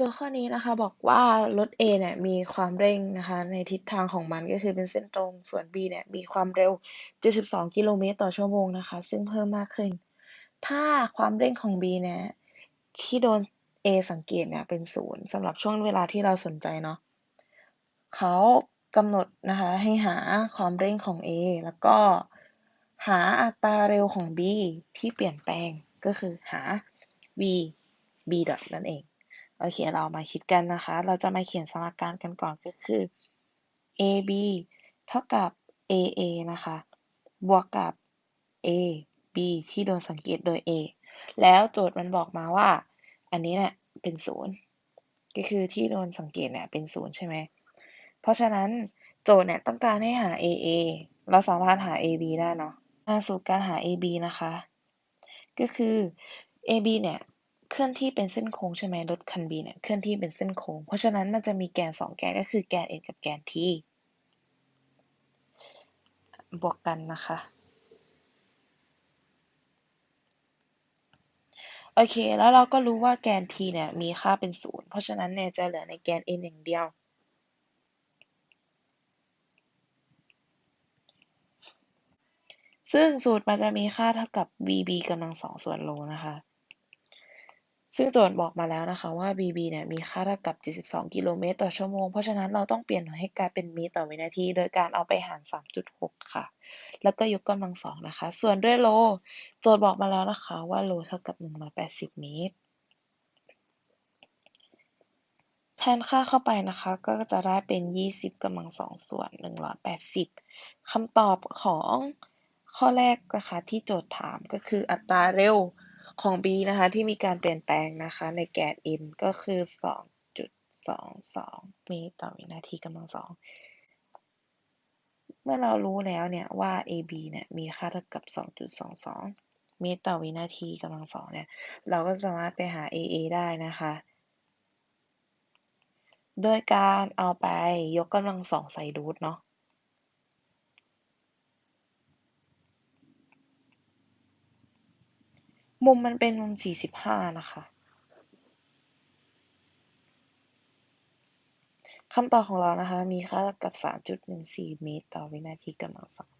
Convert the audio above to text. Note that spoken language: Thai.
โจทย์ข้อนี้นะคะบอกว่ารถ A เนี่ยมีความเร่งนะคะในทิศทางของมันก็คือเป็นเส้นตรง ส่วน B เนี่ยมีความเร็ว 72 กิโลเมตรต่อชั่วโมงนะคะ ซึ่งเพิ่มมากขึ้น ถ้าความเร่งของ B เนี่ยที่โดน A สังเกตเนี่ยเป็นศูนย์สำหรับช่วงเวลาที่เราสนใจเนาะเขากำหนดนะคะให้หาความเร่งของ A แล้วก็หาอัตราเร็วของ B ที่เปลี่ยนแปลงก็คือหา v b ดอทนั่นเอง โอเค เรามาคิดกันนะคะ เราจะมาเขียนสมการกันก่อนก็คือ ab เท่ากับ aa นะคะ บวกกับ a b ที่โดนสังเกตโดย a แล้วโจทย์มันบอกมาว่า อันนี้เนี่ยเป็นศูนย์ก็คือที่โดนสังเกตเนี่ยเป็นศูนย์ใช่ไหม เพราะฉะนั้นโจทย์เนี่ยต้องการให้หา aa เราสามารถหา ab ได้เนาะมาสู่การหา ab นะคะ ก็คือ ab เนี่ย เคลื่อนที่เป็นเส้นโค้งใช่ไหมรถคัน B เนี่ยเคลื่อนที่เป็นเส้นโค้ง เพราะฉะนั้นมันจะมีแกน 2 แกนก็คือแกน n กับแกน t บวกกันนะคะ โอเค แล้วเราก็รู้ว่าแกน t เนี่ยมีค่าเป็นศูนย์เพราะฉะนั้นเนี่ยจะเหลือในแกน n อย่างเดียว ซึ่งสูตรมันจะมีค่าเท่ากับ vb กำลังสองส่วนโลนะคะ ซึ่งโจทย์บอกมาแล้วนะคะว่า bb เนี่ยมีค่าเท่ากับ 72 กิโลเมตรต่อชั่วโมง เพราะฉะนั้นเราต้องเปลี่ยนหน่วยให้กลายเป็นเมตรต่อวินาที โดยการเอาไปหาร 3.6 ค่ะ แล้วก็ยกกำลังสองนะคะ ส่วนด้วยโล โจทย์บอกมาแล้วนะคะว่าโลเท่ากับ 180 เมตร แทนค่าเข้าไปนะคะ ก็จะได้เป็น 20กำลังสองส่วน 180คำตอบของข้อแรกนะคะที่โจทย์ถามก็คืออัตราเร็ว ของ b นะคะ ที่มีการเปลี่ยนแปลงนะคะ ในแกน n ก็คือ 2.22 เมตรต่อวินาทีกำลังสองเมื่อเรารู้แล้วเนี่ยว่า ab เนี่ยมีค่าเท่ากับ 2.22 เมตรต่อวินาทีกำลังสองเนี่ย เราก็สามารถไปหา aa ได้นะคะ โดยการเอาไปยกกำลังสองใส่รูทเนาะ มุมมันเป็นมุม45นะคะคำตอบของเรานะคะ มีค่ากับ 3.14 เมตร ต่อวินาทีกำลังสอง